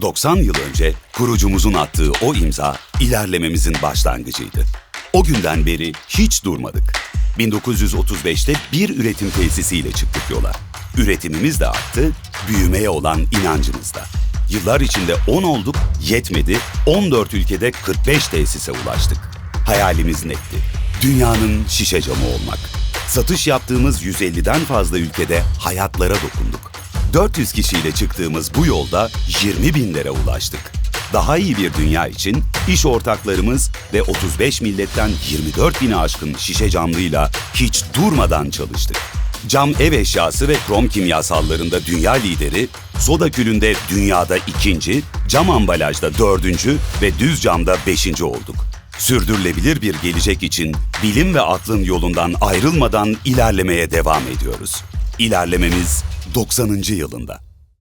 90 yıl önce kurucumuzun attığı o imza ilerlememizin başlangıcıydı. O günden beri hiç durmadık. 1935'te bir üretim tesisiyle çıktık yola. Üretimimiz de arttı, büyümeye olan inancımız da. Yıllar içinde 10 olduk, yetmedi, 14 ülkede 45 tesise ulaştık. Hayalimiz netti. Dünyanın şişe camı olmak. Satış yaptığımız 150'den fazla ülkede hayatlara dokunduk. 400 kişiyle çıktığımız bu yolda 20 binlere ulaştık. Daha iyi bir dünya için iş ortaklarımız ve 35 milletten 24 bini aşkın şişe camlıyla hiç durmadan çalıştık. Cam ev eşyası ve krom kimyasallarında dünya lideri, soda külünde dünyada ikinci, cam ambalajda dördüncü ve düz camda beşinci olduk. Sürdürülebilir bir gelecek için bilim ve aklın yolundan ayrılmadan ilerlemeye devam ediyoruz. İlerlememiz 90. yılında.